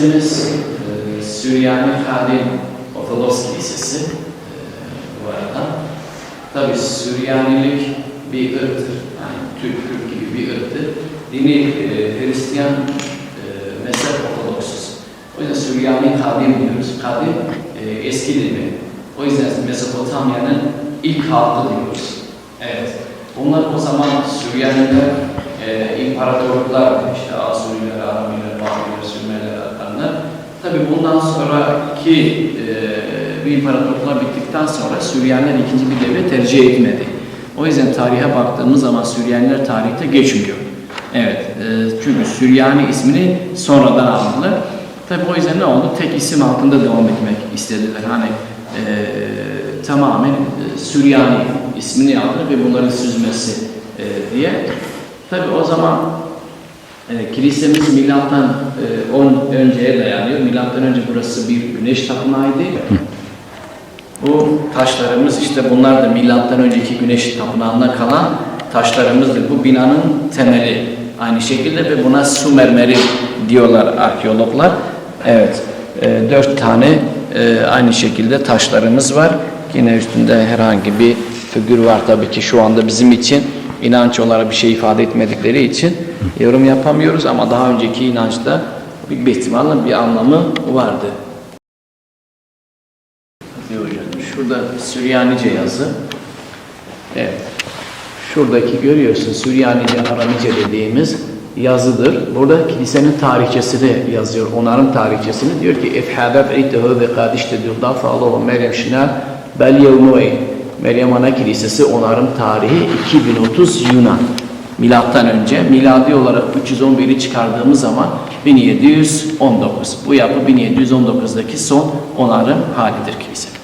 Kilisemiz e, Süryani Kadim Ortodoks Kilisesi e, bu arada. Tabi Süryanilik bir ırktır. Yani Türk, Kürt gibi bir ırktır. Dini e, Hristiyan e, mezhep Ortodoksuz. O yüzden Süryani Kadim diyoruz. Kadim e, eski dili. O yüzden Mezopotamya'nın ilk halkı diyoruz. Evet. Bunlar o zaman Süryaniler e, imparatorluklar, işte bundan sonra iki e, bir imparatorluklar bittikten sonra Süryaniler ikinci bir devlet tercih etmedi. O yüzden tarihe baktığımız zaman Süryaniler tarihte geçmiyor. Evet, e, çünkü Süryani ismini sonradan aldılar. Tabi o yüzden ne oldu? Tek isim altında devam etmek istediler. Hani e, tamamen e, Süryani ismini aldılar ve bunların süzmesi e, diye. Tabi o zaman e, kilisemiz milattan e, 10 önceye dayanıyor. Milattan önce burası bir güneş tapınağıydı. Bu taşlarımız işte bunlar da milattan önceki güneş tapınağından kalan taşlarımızdır. Bu binanın temeli aynı şekilde ve buna su mermeri diyorlar arkeologlar. Evet, e, dört tane e, aynı şekilde taşlarımız var. Yine üstünde herhangi bir figür var tabii ki şu anda bizim için inanç olarak bir şey ifade etmedikleri için yorum yapamıyoruz ama daha önceki inançta bir ihtimalle bir anlamı vardı. Şurada Süryanice yazı. Evet. Şuradaki görüyorsun Süryanice, Aramice dediğimiz yazıdır. Burada kilisenin tarihçesi de yazıyor. Onların tarihçesini diyor ki ve kadişte diyor. Dafa Allahu Meryem Şinal bel yevnuey. Meryem Ana Kilisesi onların tarihi 2030 Yunan. Milattan önce miladi olarak 311'i çıkardığımız zaman 1719. Bu yapı 1719'daki son onarım halidir kilise.